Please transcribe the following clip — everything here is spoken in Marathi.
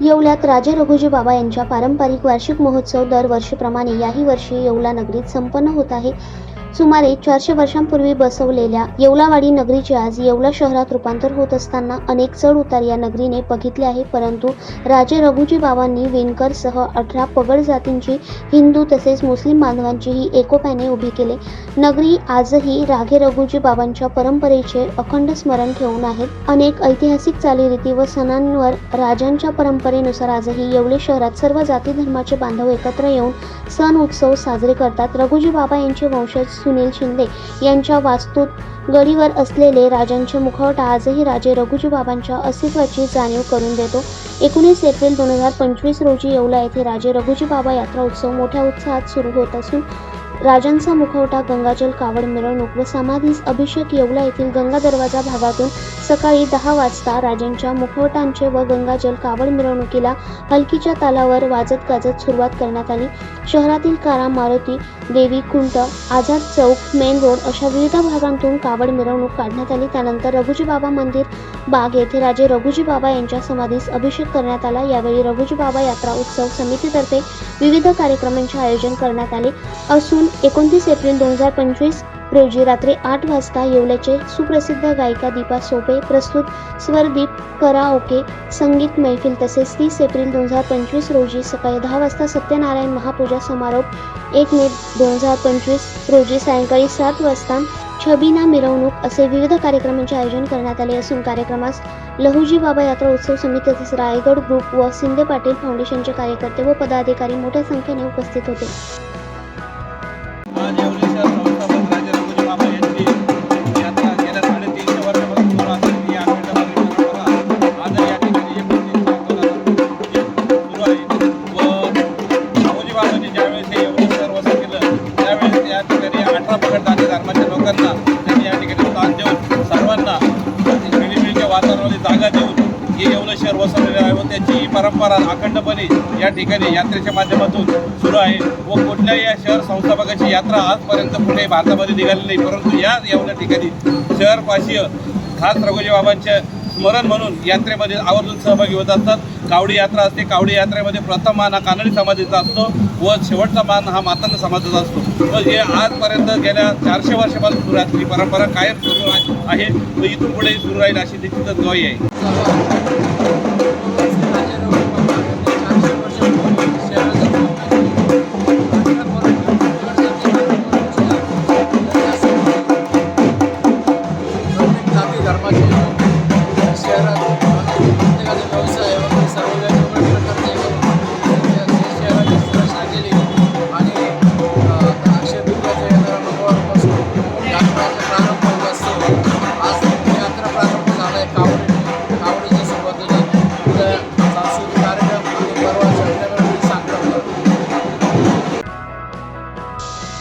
येवल्यात राजे रघुजी बाबा यांच्या पारंपरिक वार्षिक महोत्सव दरवर्षीप्रमाणे याही वर्षी येवला नगरीत संपन्न होत आहे. सुमारे चारशे वर्षांपूर्वी बसवलेल्या येवलावाडी नगरीचे आज येवला शहरात रूपांतर होत असताना अनेक चढ उतार या नगरीने बघितले आहे परंतु राजे रघुजी बाबांनी विणकरसह अठरा पगड जातींची हिंदू तसेच मुस्लिम बांधवांचीही एकोप्याने उभी केले. नगरी आजही राघे रघुजी बाबांच्या परंपरेचे अखंड स्मरण ठेवून आहेत. अनेक ऐतिहासिक चालीरीती व सणांवर राजांच्या परंपरेनुसार आजही येवले शहरात सर्व जाती धर्माचे बांधव एकत्र येऊन सण उत्सव साजरे करतात. रघुजी बाबा यांचे वंशज सुनील शिंदे यांच्या वास्तूत गडीवर असलेले राजांचे मुखवटा आजही राजे रघुजी बाबांच्या अस्तित्वाची जाणीव करून देतो. एकोणीस एप्रिल दोन हजार पंचवीस रोजी येवला येथे राजे रघुजी बाबा यात्रा उत्सव मोठ्या उत्साहात सुरू होत असून राजांचा मुखवटा गंगाजल कावड मिरवणूक व समाधीस अभिषेक येवला येथील गंगा दरवाजा भागातून सकाळी दहा वाजता राजांच्या मुखवटांचे व गंगाजल कावड मिरवणुकीला हलकीच्या तालावर वाजत गाजत सुरुवात करण्यात आली. शहरातील कारा मारुती देवी कुंट आझाद चौक मेन रोड अशा विविध भागांतून कावड मिरवणूक काढण्यात आली. त्यानंतर रघुजी बाबा मंदिर बाग येथे राजे रघुजी बाबा यांच्या समाधीस अभिषेक करण्यात आला. यावेळी रघुजी बाबा यात्रा उत्सव समितीतर्फे विविध कार्यक्रमांचे आयोजन करण्यात आले. असून एकोणतीस एप्रिल दोन हजार पंचवीस रोजी रात्री आठ वाजता येवल्याचे सुप्रसिद्ध गायिका दीपा सोपे प्रस्तुत स्वरदीप कराओके संगीत मैफिल तसेच तीस एप्रिल दोन हजार पंचवीस रोजी सकाळी दहा वाजता सत्यनारायण महापूजा समारोप एक मे दोन हजार पंचवीस रोजी सायंकाळी सात वाजता छबिना मिरवणूक असे विविध कार्यक्रमांचे आयोजन करण्यात आले. असून कार्यक्रमास लहुजी बाबा यात्रा उत्सव समिती तसेच रायगड ग्रुप व सिंदे पाटील फाउंडेशनचे कार्यकर्ते व पदाधिकारी मोठ्या संख्येने उपस्थित होते. सर्वांना वातावरणामध्ये जागा देऊन हे येवलं शहर वसवलेलं आहे व त्यांची परंपरा अखंडपणे या ठिकाणी यात्रेच्या माध्यमातून सुरू आहे व कुठल्याही या शहर संस्थापकाची यात्रा आजपर्यंत कुठेही भारतामध्ये निघाली नाही. परंतु या येवल्या ठिकाणी शहरवासीय खास रघुजी बाबांच्या स्मरण म्हणून यात्रेमध्ये आवर्जून सहभागी होत असतात. कावडी यात्रा असते. कावडी यात्रेमध्ये प्रथम मान हा कानडी समाजाचा असतो व शेवटचा मान हा मातंग समाजाचा असतो. व हे आजपर्यंत गेल्या चारशे वर्षापासून सुरू असलेली परंपरा कायम सुरू आहे. व इथून पुढे सुरू राहील अशी निश्चितच गवाई आहे.